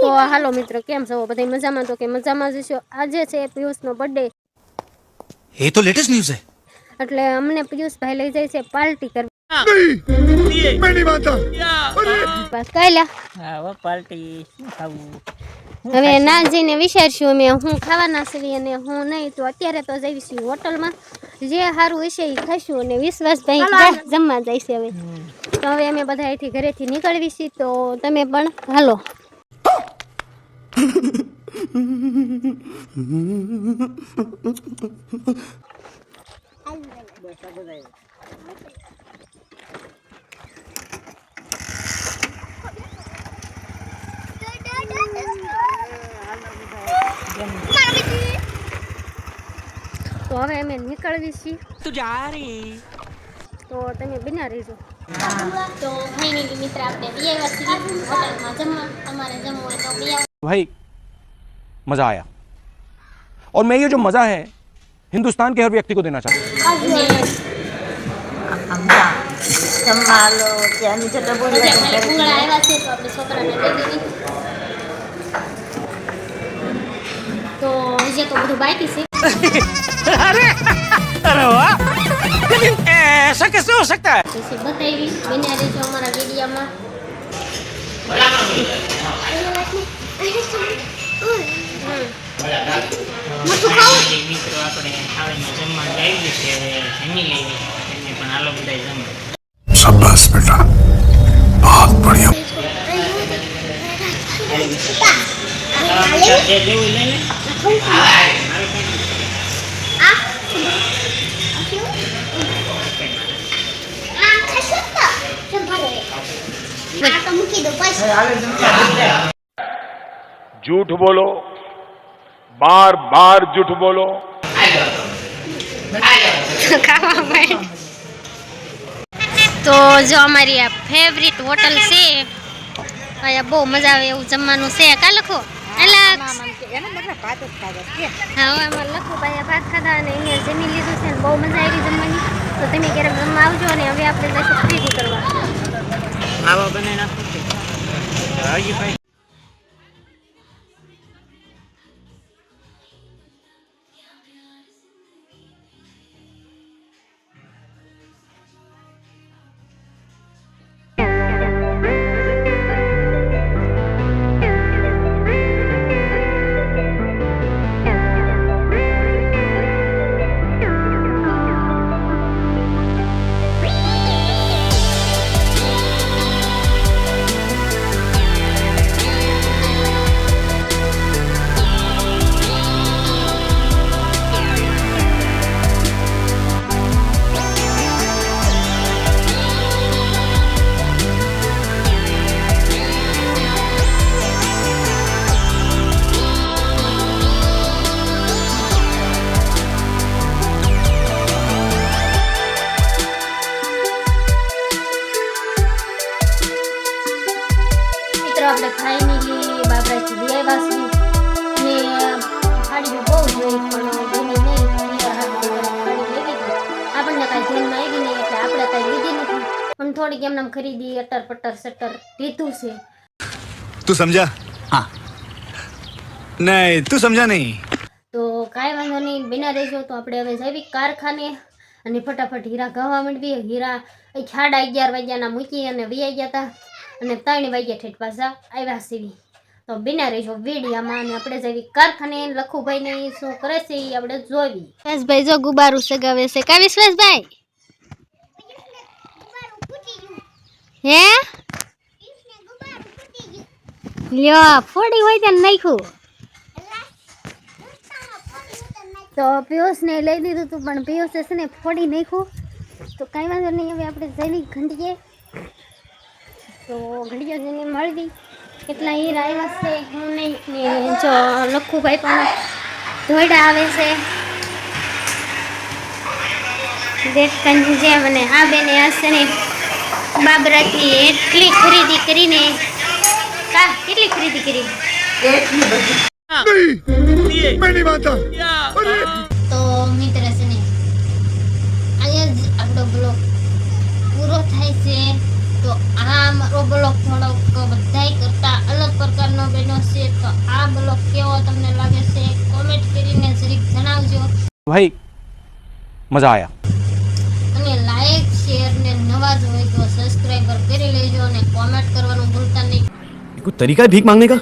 તો હાલો મિત્રો કેમ છો? બધા મજામાં? તો કે મજામાં જ છો? આજે છે પિયુષનો બર્થડે એ તો લેટેસ્ટ ન્યૂઝ છે. એટલે અમને પિયુષભાઈ લઈ જાય છે પાર્ટી કરવા. ના જઈને વિચારશું અમે હું ખાવાના છીએ અને હું નહીં તો અત્યારે તો જઈશું હોટલમાં. જે સારું હશે એ ખાઈશું અને વિશ્વાસભાઈ જમવા જઈશે હવે. તો હવે અમે બધા અહીંથી ઘરેથી નીકળવી છીએ તો તમે પણ હાલો. તો હવે અમે નીકળવી છીએ. તું જા રે. તો તમે બિના રહેજો. તો ફાઇનલી મિત્ર આપણે બી વર્ષથી હોટલમાં જમવા તમારે જમવું હોય તો બી भाई, मज़ा आया। और मैं ये जो मज़ा है, हिंदुस्तान के हर व्यक्ति को देना चाहता हूँ। ऐसा कैसे हो सकता है? जैसे बताई, मैंने जो हमारा वीडियो में મિત્રો આપણે થાળીમાં જમવાનું આવ્યું છે હવે જમી લઈએ. એમને પણ હાલો બધા જમે શાબાશ બેટા. બહુત બઢિયા. જૂઠ બોલો. બાર બાર જૂઠ બોલો. તો જો અમારી આ ફેવરિટ હોટલ છે અહીંયા બહુ મજા આવે એવું જમવાનું છે. કા લખો? બહુ મજા આવી જમવાની. તો તમે ક્યારેક જમવા આવજો અને હવે આપણે દસ ફ્રી કરવા આવા બનાવી Uh, હોય છે. ડીઆઈવાસની સાડી તું સમજા નહીં. તો કાંઈ વાંધો નહીં બિના રહેજો. તો આપણે હવે જૈવિક કારખાને અને ફટાફટ હીરા ગાવા માંડવી હીરા સાડા અગિયાર વાગ્યાના મૂકી અને વી ગયા હતા અને ત્રણ વાગ્યા ઠેઠ પાછા આવ્યા સીવી. તો બિના રહીશો વીડિયામાં અને આપણે જેવી કારખાને લખુભાઈ ને શું કરે છે એ આપણે જોવી વિશ્વાસભાઈ જો ગુબારું સગાવે છે. કા વિશ્વાસભાઈ હે? લ્યો ફોડી હોય ત્યાં નાખ્યું. તો પિયુષને લઈ લીધું હતું પણ પિયુષે છે ને ફોડી નાખ્યું. તો કાંઈ વાંધો નહીં હવે આપણે જઈને ઘંટીએ. તો ઘંટીઓ જઈને મળવી કેટલા હીર આવ્યા છે હું નહીં જો લખુભાઈ પણ ધોઈડા આવે છે. દેવકંજ જે મને આ બેને હશે ને બાબરાથી એટલી ખરીદી કરીને કા કેટલી ખરીદી કરી? એટલી બધી. મેરી માતા. હશે તો આ બ્લોગ કેવો તમને લાગે છે કોમેન્ટ કરીને જરીક જણાવજો. ભાઈ મજા આયા. અને લાઈક શેર ને નવા હોય તો સબસ્ક્રાઇબર કરી લેજો અને કોમેન્ટ કરવાનું ભૂલતા નહીં. કોઈ તરીકા ભીખ માંગને કા